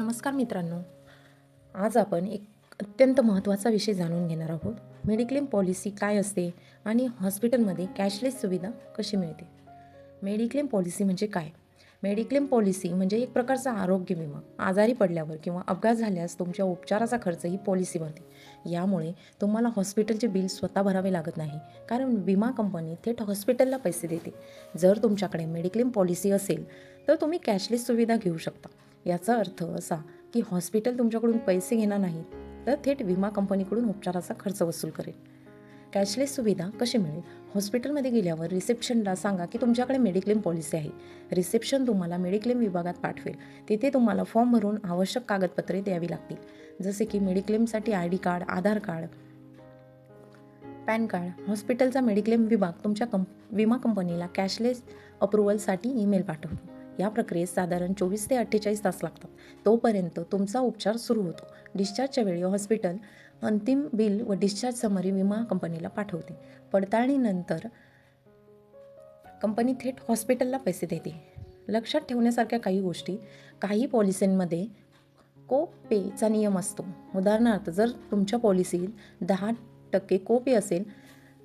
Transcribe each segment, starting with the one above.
नमस्कार मित्रांनो. आज आपण एक अत्यंत महत्त्वाचा विषय जाणून घेणार आहोत. मेडिक्लेम पॉलिसी काय असते आणि हॉस्पिटलमध्ये कॅशलेस सुविधा कशी मिळते? मेडिक्लेम पॉलिसी म्हणजे काय? मेडिक्लेम पॉलिसी म्हणजे एक प्रकारचा आरोग्य विमा. आजारी पडल्यावर किंवा अपघात झाल्यास तुमच्या उपचाराचा खर्च ही पॉलिसी बनते. यामुळे तुम्हाला हॉस्पिटलचे बिल स्वतः भरावे लागत नाही. कारण विमा कंपनी थेट हॉस्पिटलला पैसे देते. जर तुमच्याकडे मेडिक्लेम पॉलिसी असेल तर तुम्ही कॅशलेस सुविधा घेऊ शकता. याचा अर्थ असा की हॉस्पिटल तुमच्याकडून पैसे घेणार नाहीत तर थेट विमा कंपनीकडून उपचाराचा खर्च वसूल करेल. कॅशलेस सुविधा कशी मिळेल? हॉस्पिटलमध्ये गेल्यावर रिसेप्शनला सांगा की तुमच्याकडे मेडिक्लेम पॉलिसी आहे. रिसेप्शन तुम्हाला मेडिक्लेम विभागात पाठवेल. तिथे तुम्हाला फॉर्म भरून आवश्यक कागदपत्रे द्यावी लागतील. जसे की मेडिक्लेमसाठी I D card Aadhaar card PAN card. हॉस्पिटलचा मेडिक्लेम विभाग तुमच्या कंप विमा कंपनीला कॅशलेस अप्रुव्हलसाठी ईमेल पाठवतो. या प्रक्रियेत साधारण चोवीस ते अठ्ठेचाळीस तास लागतात. तोपर्यंत तुमचा उपचार सुरू होतो. डिस्चार्जच्या वेळी हॉस्पिटल अंतिम बिल व डिस्चार्ज समरी विमा कंपनीला पाठवते. पडताळणीनंतर कंपनी थेट हॉस्पिटलला पैसे देते. लक्षात ठेवण्यासारख्या काही गोष्टी काही पॉलिसींमध्ये को पेचा नियम असतो. उदाहरणार्थ जर तुमच्या पॉलिसीत दहा टक्के को पे असेल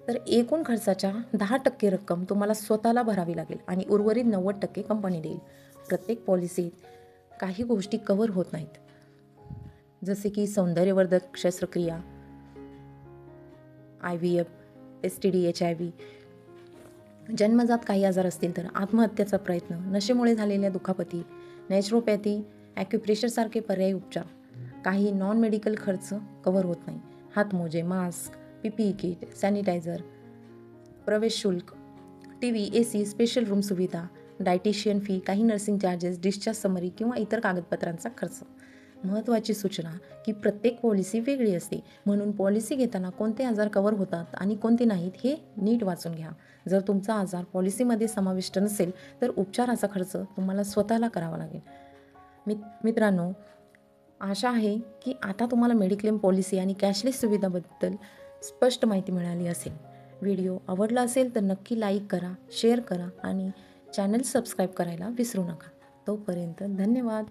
तर एकूण खर्चाच्या दहा टक्के रक्कम तुम्हाला स्वतःला भरावी लागेल आणि उर्वरित नव्वद टक्के कंपनी देईल. प्रत्येक पॉलिसीत काही गोष्टी कव्हर होत नाहीत. जसे की सौंदर्यवर्धक शस्त्रक्रिया I V F S T D H I V जन्मजात काही आजार असतील तर आत्महत्येचा प्रयत्न नशेमुळे झालेल्या दुखापती नॅचरोपॅथी ॲक्युप्रेशरसारखे पर्यायी उपचार. काही नॉन मेडिकल खर्च कव्हर होत नाही. हातमोजे mask P P E kit sanitiser प्रवेश शुल्क T V A C special room सुविधा डायटिशियन फी काही नर्सिंग चार्जेस डिस्चार्ज समरी किंवा इतर कागदपत्रांचा खर्च. महत्त्वाची सूचना की प्रत्येक पॉलिसी वेगळी असते. म्हणून पॉलिसी घेताना कोणते आजार कवर होतात आणि कोणते नाहीत हे नीट वाचून घ्या. जर तुमचा आजार पॉलिसीमध्ये समाविष्ट नसेल तर उपचाराचा खर्च तुम्हाला स्वतःला करावा लागेल. मित मित्रांनो आशा आहे की आता तुम्हाला मेडिक्लेम पॉलिसी आणि कॅशलेस सुविधाबद्दल स्पष्ट माहिती मिळाली असेल. व्हिडिओ आवडला असेल तर नक्की लाईक करा शेअर करा आणि चॅनल सबस्क्राईब करायला विसरू नका. तोपर्यंत धन्यवाद.